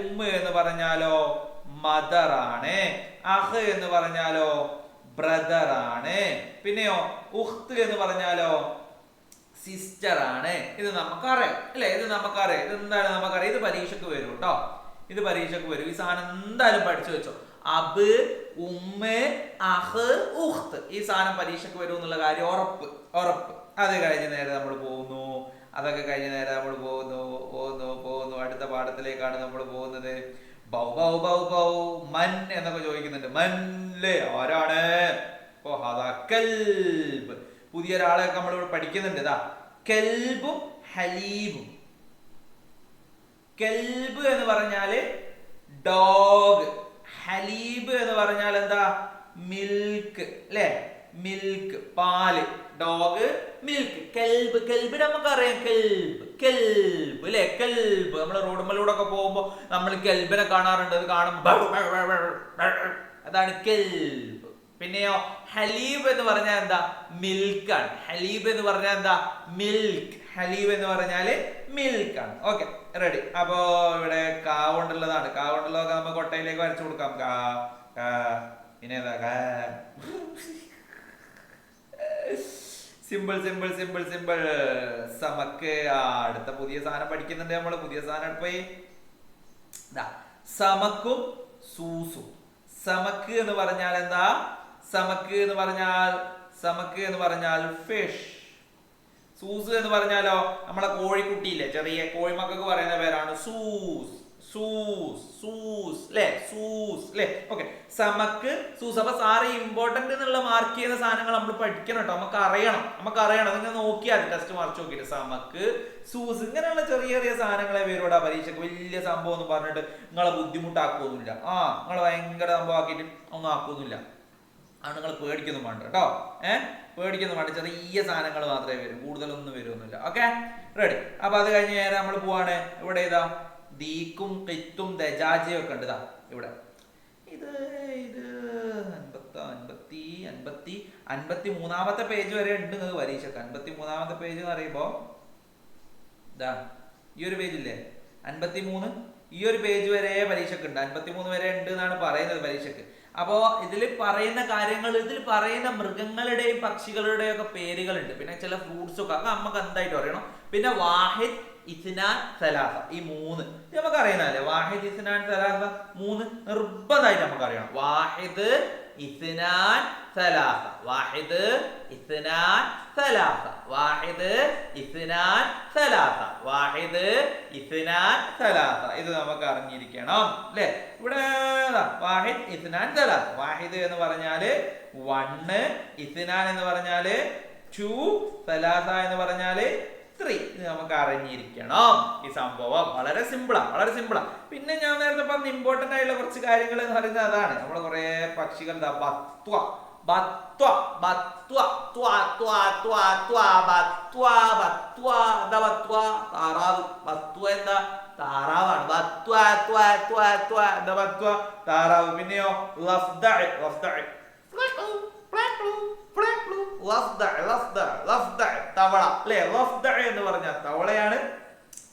ഉമ്മ എന്ന് പറഞ്ഞാലോ മദർ ആണ്. അഹ് എന്ന് പറഞ്ഞാലോ ബ്രദർ ആണ്. പിന്നെയോ ഉഖ്ത് എന്ന് പറഞ്ഞാലോ സിസ്റ്റർ ആണ്. ഇത് നമുക്കറിയാം അല്ലെ? ഇത് നമുക്കറിയാം. ഇത് എന്താണ് നമുക്കറിയാം? ഇത് പരീക്ഷക്ക് വരും കേട്ടോ ഇത് പരീക്ഷക്ക് വരും. ഈ സാധനം എന്തായാലും പഠിച്ചു വെച്ചോ. അബ് ഉമ്മ അഹ് ഉഖ്ത് ഈ സാധനം പരീക്ഷക്ക് വരും എന്നുള്ള കാര്യം ഉറപ്പ് ഉറപ്പ്. അത് കഴിഞ്ഞ് നേരെ നമ്മൾ പോകുന്നു. അതൊക്കെ കഴിഞ്ഞ് നേരെ നമ്മൾ പോകുന്നു പോകുന്നു പോകുന്നു. അടുത്ത പാഠത്തിലേക്കാണ് നമ്മൾ പോകുന്നത്. ബൗ ബൗ ബൗ ബൗ മൻ എന്നൊക്കെ ചോദിക്കുന്നുണ്ട്. മല്ലേ ആരാണ്? ഓ കൽബ്. പുതിയ ഒരാളെ നമ്മൾ ഇവിടെ പഠിക്കുന്നുണ്ട്. ഇതാ കൽബും ഹലീബും. കെൽബ് എന്ന് പറഞ്ഞാൽ ഡോഗ്. ഹലീബ് എന്ന് പറഞ്ഞാൽ എന്താ? മിൽക്ക്. അല്ലേ മിൽക്ക് പാൽ ഡോഗ് മിൽക്ക് കൽബ് കൽബ് നമുക്കറിയാം. കൽബ് കെൽബ് അല്ലെ കൽബ്. നമ്മൾ റോഡുമ്മലൂടെ ഒക്കെ പോകുമ്പോ നമ്മൾ കെൽബിനെ കാണാറുണ്ട്. അത് കാണുമ്പോ അതാണ് കൽബ്. പിന്നെയോ ഹലീബ് എന്ന് പറഞ്ഞാൽ എന്താ? മിൽക്കാണ് ഹലീബ് എന്ന് പറഞ്ഞാൽ എന്താ? മിൽക്ക് ഹലീബ് എന്ന് പറഞ്ഞാൽ ആണ്. ഓക്കെ റെഡി അപ്പോ ഇവിടെ കാ കൊണ്ടുള്ളതാണ്. കാ കൊണ്ടുള്ളതൊക്കെ നമുക്ക് കൊട്ടയിലേക്ക് വരച്ചു കൊടുക്കാം. കാ കാ. പിന്നെ ഏതാ കാ. സിമ്പിൾ സിമ്പിൾ സിമ്പിൾ സിമ്പിൾ സമക്ക് അടുത്ത പുതിയ സാധനം പഠിക്കുന്നുണ്ട് നമ്മൾ പുതിയ സാധനം പോയി. സമക്കും സൂസും. സമക്ക് എന്ന് പറഞ്ഞാൽ എന്താ? സമക്ക് എന്ന് പറഞ്ഞാൽ സമക്ക് എന്ന് പറഞ്ഞാൽ ഫിഷ് സൂസ് എന്ന് പറഞ്ഞാലോ? നമ്മളെ കോഴിക്കുട്ടിയില്ലേ ചെറിയ കോഴിമക്കൾക്ക് പറയുന്ന പേരാണ് സൂസ്. സൂസ് സൂസ് അല്ലെ സൂസ് അല്ലെ ഓക്കെ സമക്ക് സൂസ്. അപ്പൊ സാറ് ഇമ്പോർട്ടന്റ് എന്നുള്ള മാർക്ക് ചെയ്യുന്ന സാധനങ്ങൾ നമ്മൾ പഠിക്കണം കേട്ടോ നമുക്ക് അറിയണം. നമുക്ക് അറിയണം. നിങ്ങൾ നോക്കിയാൽ ടെസ്റ്റ് മാർക്ക് നോക്കിയിട്ട്. സമക്ക് സൂസ് ഇങ്ങനെയുള്ള ചെറിയ ചെറിയ സാധനങ്ങളെ പേരോടാ പരീക്ഷയ്ക്ക് വലിയ സംഭവം എന്ന് പറഞ്ഞിട്ട് നിങ്ങളെ ബുദ്ധിമുട്ടാക്കുമൊന്നുമില്ല ആ നിങ്ങളെ ഭയങ്കര സംഭവം ആക്കിയിട്ട് ഒന്നും ആക്കുവൊന്നുമില്ല. അത് നിങ്ങൾ പേടിക്കൊന്നും വേണ്ട കേട്ടോ ഏഹ് പേടിക്കൊന്നും വേണ്ട. ചെറിയ സാധനങ്ങൾ മാത്രമേ വരും. കൂടുതലൊന്നും വരുമൊന്നുമില്ല ഓക്കെ റെഡി അപ്പൊ അത് കഴിഞ്ഞ് നേരെ നമ്മൾ പോവാണ്. ഇവിടെ ഇതാ ദീക്കും കിത്തും ദജാജയും ഒക്കെ ഉണ്ട് ഇവിടെ. ഇത് ഇത് അൻപത്തി അൻപത്തി അൻപത്തി അൻപത്തി മൂന്നാമത്തെ പേജ് വരെ ഉണ്ട് നിങ്ങൾക്ക് പരീക്ഷക്ക്. അൻപത്തി മൂന്നാമത്തെ പേജ് എന്ന് പറയുമ്പോ ഇതാ ഈ ഒരു പേജ് ഇല്ലേ? അൻപത്തി മൂന്ന് ഈ ഒരു പേജ് വരെ പരീക്ഷക്ക് ഉണ്ട്. അൻപത്തി മൂന്ന് വരെ ഉണ്ട് എന്നാണ് പറയുന്നത് പരീക്ഷക്ക്. അപ്പോ ഇതിൽ പറയുന്ന കാര്യങ്ങൾ ഇതിൽ പറയുന്ന മൃഗങ്ങളുടെയും പക്ഷികളുടെയും ഒക്കെ പേരുകളുണ്ട്. പിന്നെ ചില ഫ്രൂട്ട്സ് ഒക്കെ അത് നമുക്ക് എന്തായിട്ട് അറിയണം? പിന്നെ വാഹിദ് ഇസ്നാൻ സലാസ. ഈ മൂന്ന്. ഇത് നമുക്ക് അറിയുന്നതല്ലേ വാഹിദ് ഇസ്നാൻ സലാസ മൂന്ന് നിർബന്ധമായിട്ട് നമുക്ക് അറിയണം വാഹിദ് ഇസ്നാൻ സലാസ. വാഹിദ് ഇസ്നാൻ സലാസ. വാഹിദ് ഇസ്നാൻ സലാസ. വാഹിദ് ഇസ്നാൻ സലാസ. ഇത് നമുക്ക് അറിഞ്ഞിരിക്കണം അല്ലേ? ഇവിടെ വാഹിദ് ഇസ്നാൻ സലാസ. വാഹിദ് എന്ന് പറഞ്ഞാൽ വണ്ണ് ഇസ്നാൻ എന്ന് പറഞ്ഞാൽ ടു സലാസ എന്ന് പറഞ്ഞാൽ ത്രീ നമുക്ക് അറിഞ്ഞിരിക്കണം. ഈ സംഭവം വളരെ സിമ്പിളാണ് വളരെ സിമ്പിളാണ് പിന്നെ ഞാൻ നേരത്തെ പറഞ്ഞ ഇമ്പോർട്ടന്റ് ആയിട്ടുള്ള കുറച്ച് കാര്യങ്ങൾ എന്ന് പറയുന്നത് അതാണ്. നമ്മൾ കുറെ പക്ഷികൾ എന്താ ബത്വ ബത്വ ബത്വ ത്വ ത്വ ത്വ ത്വ ബത്വ ബത്വ എന്താ ബത്വ? താറാവ്. ബത്വ എന്താ? താറാവാണ്. ബത്വ ത്വ ത്വ ത്വ എന്താ ബത്വ? താറാവ്. പിന്നെയോ ലഫ്ദ ലഫ്ദ തവള. അല്ലെ? എന്ന് പറഞ്ഞാൽ തവളയാണ്.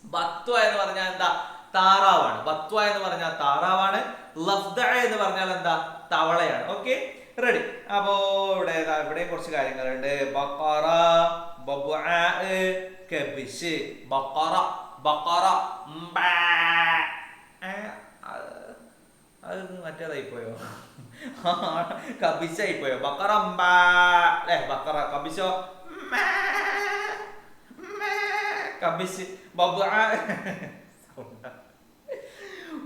ബത്വ എന്ന് പറഞ്ഞാൽ എന്താ? താറാവാണ്. ബത്വ എന്ന് പറഞ്ഞാൽ താറാവാണ്. ലഫ്ദ എന്ന് പറഞ്ഞാൽ എന്താ? തവളയാണ്. ഓക്കെ? റെഡി. അപ്പോ ഇവിടെ ഇവിടെ കുറച്ച് കാര്യങ്ങളുണ്ട്. ബക്കറ കബിഷ് ബക്കറ ബക്കറ അത് മറ്റേതായി പോയോ? കബിശായി പോയോ ബക്കറ. അല്ലേ ബക്കറ കബിശോ. കബിശ് ബബ്ആ.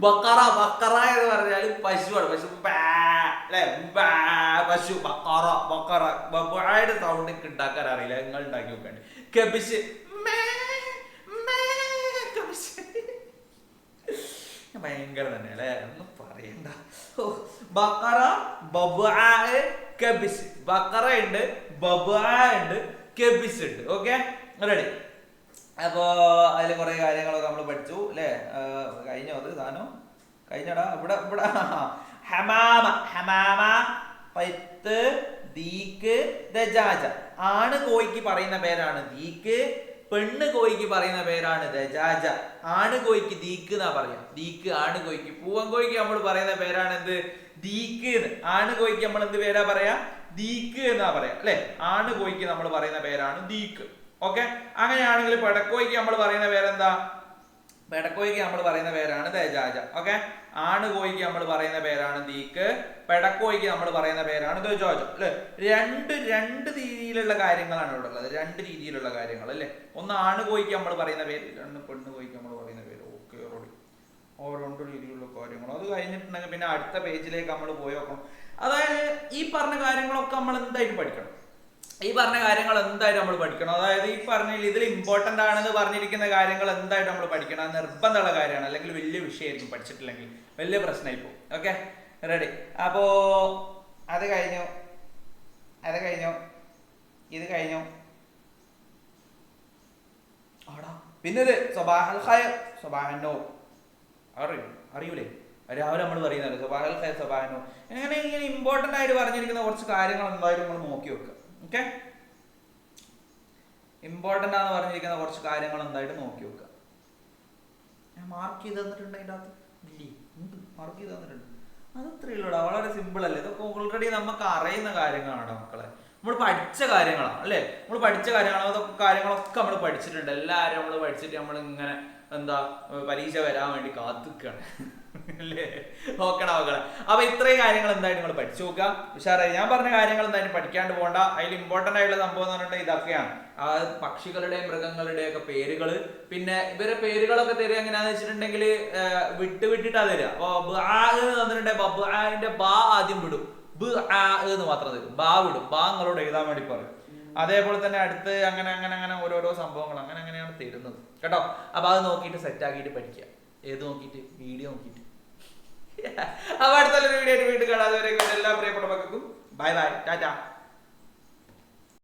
ബക്കറ ബക്കറ എന്ന് പറഞ്ഞാൽ പശുവാണ് പശു അല്ലേ പശു ബക്കറ ബക്കറ ബബ്ആയുടെ സൗണ്ട് എനിക്ക് ഉണ്ടാക്കാൻ അറിയില്ല നിങ്ങൾ ഉണ്ടാക്കി നോക്കണ്ട് കബിശ് ഭയങ്കര തന്നെ അല്ലേ പറയണ്ട ബക്കറ കെബിസ്. ബക്കറ ഉണ്ട് ഉണ്ട് കെബിസ് ഉണ്ട്. ഓക്കെ? റെഡി അപ്പോ അതിൽ കുറെ കാര്യങ്ങളൊക്കെ നമ്മൾ പഠിച്ചു അല്ലേ? കഴിഞ്ഞോ അത് സാധനം? കഴിഞ്ഞടാ ഇവിടെ ഇവിടെ. ഹമാമ ഹമാമ പൈത്ത് ദീക്ക് ദജാജ. ആണ് കോഴിക്ക് പറയുന്ന പേരാണ്. ദീക്ക് പെണ്ണ് കോയിക്ക് പറയുന്ന പേരാണ് ദജാജ. ആണ് കോയിക്ക് ദീക്ക് എന്നാ പറയാ. ദീക്ക് ആണ് കോയിക്ക് പൂവൻ കോയിക്ക് നമ്മൾ പറയുന്ന പേരാണ് എന്ത്? ദീക്ക് എന്ന്. ആണ് കോയിക്ക് നമ്മൾ എന്ത് പേരാ പറയാ? ദീക്ക് എന്നാ പറയാ. അല്ലെ? ആണ് കോയിക്ക് നമ്മൾ പറയുന്ന പേരാണ് ദീക്ക്. ഓക്കെ? അങ്ങനെയാണെങ്കിൽ പെടക്കോയ്ക്ക് നമ്മൾ പറയുന്ന പേരെന്താ? പെടക്കോയ്ക്ക് നമ്മൾ പറയുന്ന പേരാണ് ദജാജ. ഓക്കെ? ആണ് കോയിക്ക് നമ്മൾ പറയുന്ന പേരാണ് ദീക്ക് പെടക്കോയ്ക്ക് നമ്മൾ പറയുന്ന പേരാണ് ദ്വജോജം അല്ലെ? രണ്ട് രണ്ട് രീതിയിലുള്ള കാര്യങ്ങളാണ് ഇവിടെ ഉള്ളത്. രണ്ട് രീതിയിലുള്ള കാര്യങ്ങൾ അല്ലെ? ഒന്ന് ആണ് കോയിക്ക് നമ്മൾ പറയുന്ന പേര് രണ്ട് പെണ്ണ് കോയിക്ക് നമ്മൾ പറയുന്ന പേര്. ഓക്കെ റോഡി രണ്ട് രീതിയിലുള്ള കാര്യങ്ങൾ. അത് കഴിഞ്ഞിട്ടുണ്ടെങ്കിൽ പിന്നെ അടുത്ത പേജിലേക്ക് നമ്മൾ പോയി നോക്കണം. അതായത് ഈ പറഞ്ഞ കാര്യങ്ങളൊക്കെ നമ്മൾ എന്തായിട്ട് പഠിക്കണം. ഈ പറഞ്ഞ കാര്യങ്ങൾ എന്തായാലും നമ്മൾ പഠിക്കണം. അതായത് ഈ പറഞ്ഞ ഇതിൽ ഇമ്പോർട്ടന്റ് ആണെന്ന് പറഞ്ഞിരിക്കുന്ന കാര്യങ്ങൾ എന്തായാലും നമ്മൾ പഠിക്കണം. അത് നിർബന്ധമുള്ള കാര്യമാണ്. അല്ലെങ്കിൽ വലിയ വിഷയമായിരിക്കും പഠിച്ചിട്ടില്ലെങ്കിൽ. വലിയ പ്രശ്നമായി പോകും. ഓക്കെ റെഡി അപ്പോ അത് കഴിഞ്ഞു. അത് കഴിഞ്ഞു. ഇത് കഴിഞ്ഞു. ആടാ. പിന്നെ ഇത് സ്വബാഹൽ ഖൈർ. സ്വബാഹനോ അറിയും? അറിയൂലേ? രാവിലെ നമ്മൾ പറയുന്നത് സ്വബാഹൽ ഖൈർ സ്വബാഹനോ ഇങ്ങനെ ഇങ്ങനെ ഇമ്പോർട്ടന്റ് ആയിട്ട് പറഞ്ഞിരിക്കുന്ന കുറച്ച് കാര്യങ്ങൾ എന്തായാലും നമ്മൾ നോക്കി വെക്കുക. ഓക്കെ ഇമ്പോർട്ടന്റ് ആണെന്ന് പറഞ്ഞിരിക്കുന്ന കുറച്ച് കാര്യങ്ങൾ എന്തായിട്ട് നോക്കി വെക്കുക ഞാൻ മാർക്ക് ചെയ്ത് തന്നിട്ടുണ്ട് അതിന്റെ അകത്ത്. ഇല്ലേ? ഉണ്ട്. മാർക്ക് ചെയ്ത് തന്നിട്ടുണ്ട്. അത് ഇത്രയുള്ളൂടാ വളരെ സിമ്പിൾ അല്ലേ? ഇതൊക്കെ ഓൾറെഡി നമുക്ക് അറിയുന്ന കാര്യങ്ങളാണ് മക്കളെ. നമ്മൾ പഠിച്ച കാര്യങ്ങളാണ് അല്ലേ? നമ്മൾ പഠിച്ച കാര്യങ്ങളാണ് അതൊക്കെ കാര്യങ്ങളൊക്കെ നമ്മൾ പഠിച്ചിട്ടുണ്ട്. എല്ലാവരും നമ്മൾ പഠിച്ചിട്ട് നമ്മൾ ഇങ്ങനെ എന്താ പരീക്ഷ വരാൻ വേണ്ടി കാത്തുക്കാണ്. അല്ലേ? നോക്കണം അപ്പൊ ഇത്രയും കാര്യങ്ങൾ എന്തായാലും നിങ്ങൾ പഠിച്ചു നോക്കുക. ഉഷാറായി ഞാൻ പറഞ്ഞ കാര്യങ്ങൾ എന്തായാലും പഠിക്കാണ്ട് പോകണ്ട അതിൽ ഇമ്പോർട്ടന്റ് ആയിട്ടുള്ള സംഭവം എന്ന് പറഞ്ഞിട്ട് ഇതൊക്കെയാണ്. ആ പക്ഷികളുടെയും മൃഗങ്ങളുടെയും ഒക്കെ പേരുകൾ പിന്നെ ഇവരെ പേരുകളൊക്കെ തരിക എങ്ങനെയാന്ന് വെച്ചിട്ടുണ്ടെങ്കിൽ വിട്ട് വിട്ടിട്ടാ തരിക. അപ്പൊ തന്നിട്ടുണ്ടെങ്കിൽ ബാ ആദ്യം വിടും. ബ് ആ എന്ന് മാത്രം തരും. ബാ വിടും. ബാ നിങ്ങളോട് എഴുതാൻ വേണ്ടി പറയും. അതേപോലെ തന്നെ അടുത്ത് അങ്ങനെ അങ്ങനെ അങ്ങനെ ഓരോരോ സംഭവങ്ങൾ അങ്ങനെ അങ്ങനെയാണ് തരുന്നത്. കേട്ടോ? അപ്പൊ അത് നോക്കിയിട്ട് സെറ്റ് ആക്കിയിട്ട് പഠിക്കുക. ഏത് നോക്കിയിട്ട്? വീഡിയോ നോക്കിയിട്ട്. [laughs] അപ്പൊ അടുത്തുള്ളൊരു വീഡിയോ ആയിട്ട് വീണ്ടും കാണാതെ വരെ എല്ലാ പ്രിയപ്പെട്ട മക്കൾക്കും. Bye bye Tata